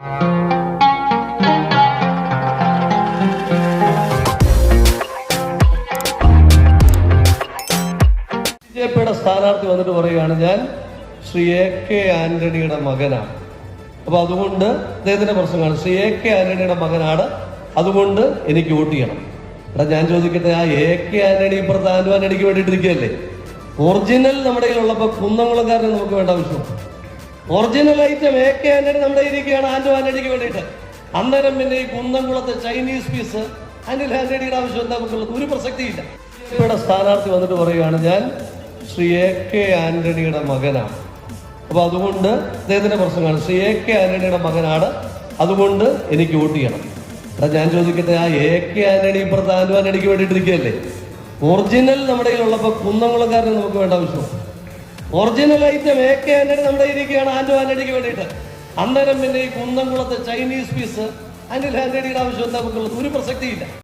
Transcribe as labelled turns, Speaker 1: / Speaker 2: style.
Speaker 1: J പിയുടെ സ്ഥാനാർത്ഥി വന്നിട്ട് പറയുകയാണ് ഞാൻ ശ്രീ എ കെ ആന്റണിയുടെ മകനാണ്. അപ്പൊ അതുകൊണ്ട് അദ്ദേഹത്തിന്റെ പ്രശ്നമാണ് ശ്രീ എ കെ ആന്റണിയുടെ മകനാണ് അതുകൊണ്ട് എനിക്ക് വോട്ട് ചെയ്യണം. എടാ ഞാൻ ചോദിക്കട്ടെ ആ എ കെ ആന്റണി ഇപ്പുറത്ത് ആന്റോ ആന്റണിക്ക് വേണ്ടിയിട്ട് ഇരിക്കുകയല്ലേ ഒറിജിനൽ നമ്മുടെ കയ്യിലുള്ളപ്പോൾ കുന്നംകുളക്കാരനെ നമുക്ക് വേണ്ട ആവശ്യം original item A K Antony നമ്മുടെ ഇരിക്കുകയാണ് ആന്റോ ആന്റണിക്ക് വേണ്ടിയിട്ട്. അന്നേരം പിന്നെ ഈ കുന്നംകുളത്തെ ചൈനീസ് പീസ് അനിൽ ആന്റണിയുടെ ആവശ്യം എന്താ നമുക്കുള്ളത്? ഒരു പ്രസക്തിയില്ല. ഇവിടെ സ്ഥാനാർത്ഥി വന്നിട്ട് പറയുകയാണ് ഞാൻ ശ്രീ എ കെ ആന്റണിയുടെ മകനാണ്. അപ്പൊ അതുകൊണ്ട് അദ്ദേഹത്തിന്റെ പ്രശ്നമാണ് ശ്രീ എ കെ ആന്റണിയുടെ മകനാണ്. അതുകൊണ്ട് എനിക്ക് വോട്ട് ചെയ്യണം. അത് ഞാൻ ചോദിക്കട്ടെ ആ എ കെ ആന്റണി ഇപ്പുറത്ത് ആന്റോ ആന്റണിക്ക് വേണ്ടിയിട്ടിരിക്കുകയല്ലേ? ഒറിജിനൽ നമ്മുടെ കയ്യിലുള്ളപ്പോൾ കുന്നംകുളക്കാരനെ നമുക്ക് വേണ്ട ആവശ്യം original item A K Antony നമ്മുടെ ഇരിക്കുകയാണ്. ആന്റോ ആന്റണിക്ക് വേണ്ടിയിട്ട്. അന്നേരം പിന്നെ ഈ കുന്നംകുളത്തെ ചൈനീസ് പീസ് അനിൽ ആന്റണിയുടെ ആവശ്യം നമുക്കുള്ളത് ഒരു പ്രസക്തിയില്ല.